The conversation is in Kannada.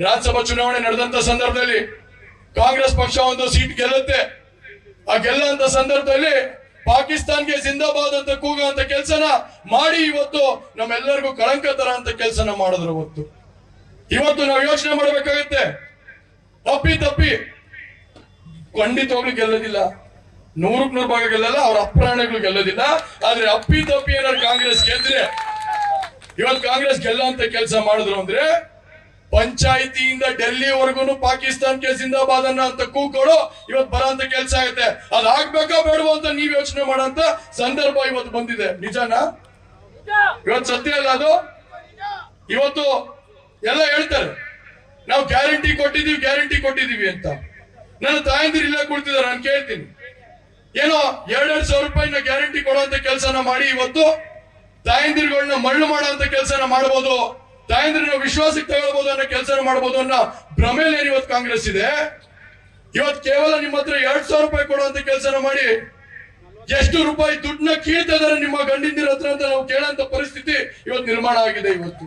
ರಾಜ್ಯಸಭಾ ಚುನಾವಣೆ ನಡೆದಂತ ಸಂದರ್ಭದಲ್ಲಿ ಕಾಂಗ್ರೆಸ್ ಪಕ್ಷ ಒಂದು ಸೀಟ್ ಗೆಲ್ಲುತ್ತೆ. ಆ ಗೆಲ್ಲಂತ ಸಂದರ್ಭದಲ್ಲಿ ಪಾಕಿಸ್ತಾನ್ಗೆ ಜಿಂದಾಬಾದ್ ಅಂತ ಕೂಗುವಂತ ಕೆಲಸನ ಮಾಡಿ ಇವತ್ತು ನಮ್ಮೆಲ್ಲರಿಗೂ ಕಳಂಕ ತರ ಅಂತ ಕೆಲಸನ ಮಾಡಿದ್ರು ಇವತ್ತು. ಇವತ್ತು ನಾವು ಯೋಚನೆ ಮಾಡಬೇಕಾಗತ್ತೆ. ತಪ್ಪಿ ತಪ್ಪಿ. ಖಂಡಿತವಾಗ್ಲೂ ಗೆಲ್ಲೋದಿಲ್ಲ. ನೂರಕ್ ನೂರು ಭಾಗ ಗೆಲ್ಲಲ್ಲ, ಅವ್ರ ಅಪ್ರಾಣಗಳು ಗೆಲ್ಲೋದಿಲ್ಲ. ಆದ್ರೆ ಅಪ್ಪಿ, ತಪ್ಪಿ ಏನಾದ್ರು ಕಾಂಗ್ರೆಸ್ ಗೆದ್ರೆ, ಇವತ್ತು ಕಾಂಗ್ರೆಸ್ ಗೆಲ್ಲ ಅಂತ ಕೆಲಸ ಮಾಡಿದ್ರು ಅಂದ್ರೆ ಪಂಚಾಯಿತಿಯಿಂದ ಡೆಲ್ಲಿವರೆಗೂ ಪಾಕಿಸ್ತಾನ್ಗೆ ಜಿಂದಾಬಾದ್ ಅನ್ನ ಅಂತ ಕೂಗಳು ಇವತ್ತು ಬರೋಂತ ಕೆಲಸ ಆಗುತ್ತೆ. ಅದಾಗ್ಬೇಕಾ ಬೇಡವಾ ಅಂತ ನೀವ್ ಯೋಚನೆ ಮಾಡೋಂತ ಸಂದರ್ಭ ಇವತ್ತು ಬಂದಿದೆ. ನಿಜಾನ? ಇವತ್ತು ಸತ್ಯ ಅಲ್ಲ ಅದು? ಇವತ್ತು ಎಲ್ಲ ಹೇಳ್ತಾರೆ. ನಾವು ಗ್ಯಾರಂಟಿ ಕೊಟ್ಟಿದೀವಿ ಗ್ಯಾರಂಟಿ ಕೊಟ್ಟಿದೀವಿ ಅಂತ. ನನ್ನ ತಾಯಂದಿರು ಇಲ್ಲೇ ಕುಳಿತಿದ್ದಾರೆ ನಾನು ಕೇಳ್ತೀನಿ. ಏನೋ ಎರಡೆರಡು ಸಾವಿರ ರೂಪಾಯಿನ ಗ್ಯಾರಂಟಿ ಕೊಡುವಂತ ಕೆಲಸನ ಮಾಡಿ ಇವತ್ತು ತಾಯಂದಿರುಗಳನ್ನ ಮಳ್ಳು ಮಾಡುವಂತ ಕೆಲಸನ ಮಾಡಬಹುದು ತಾಯಂದ್ರೆ, ನಾವು ವಿಶ್ವಾಸಕ್ಕೆ ತಗೊಳ್ಬಹುದು ಅನ್ನೋ ಕೆಲಸ ಮಾಡಬಹುದು ಅನ್ನೋ ಭ್ರಮೇಲೆ ಇವತ್ತು ಕಾಂಗ್ರೆಸ್ ಇದೆ. ಇವತ್ತು ಕೇವಲ ನಿಮ್ಮ ಹತ್ರ ಎರಡ್ ಸಾವಿರ ರೂಪಾಯಿ ಕೊಡುವಂತ ಕೆಲಸನ ಮಾಡಿ ಎಷ್ಟು ರೂಪಾಯಿ ದುಡ್ಡನ್ನ ಕೀಳ್ತಿದ್ದಾರೆ ನಿಮ್ಮ ಗಂಡಿಂದಿರ ಹತ್ರ ಅಂತ ನಾವು ಕೇಳಂತ ಪರಿಸ್ಥಿತಿ ಇವತ್ತು ನಿರ್ಮಾಣ ಆಗಿದೆ ಇವತ್ತು.